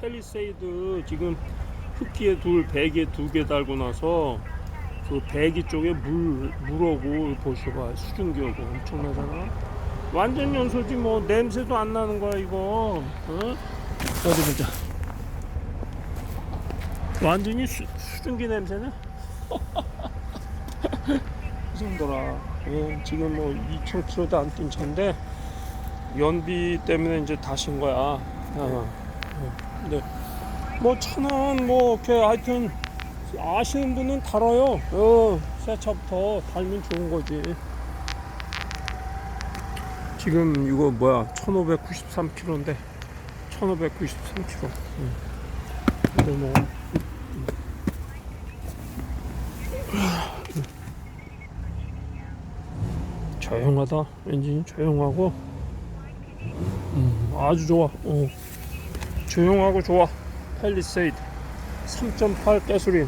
펠리세이드 지금 흡기에 둘, 배기에 두 개 달고 나서 그 배기 쪽에 물 물하고 보셔봐 수증기하고 엄청나잖아. 완전 연소지 뭐 냄새도 안 나는 거야 이거. 어? 어디 보자. 완전히 수, 수증기 냄새네. 이 정도라. 예, 지금 뭐 2,000km도 안 뛴 차인데 연비 때문에 이제 다신 거야. 어, 어. 근데 뭐 차는 뭐 이렇게 하여튼 아시는 분은 달아요. 어, 새 차부터 달면 좋은 거지. 지금 이거 뭐야 1593km인데 1593km. 응. 근데 뭐 조용하다. 엔진이 조용하고 음, 아주 좋아. 어. 조용하고 좋아. 펠리세이드 3.8 가솔린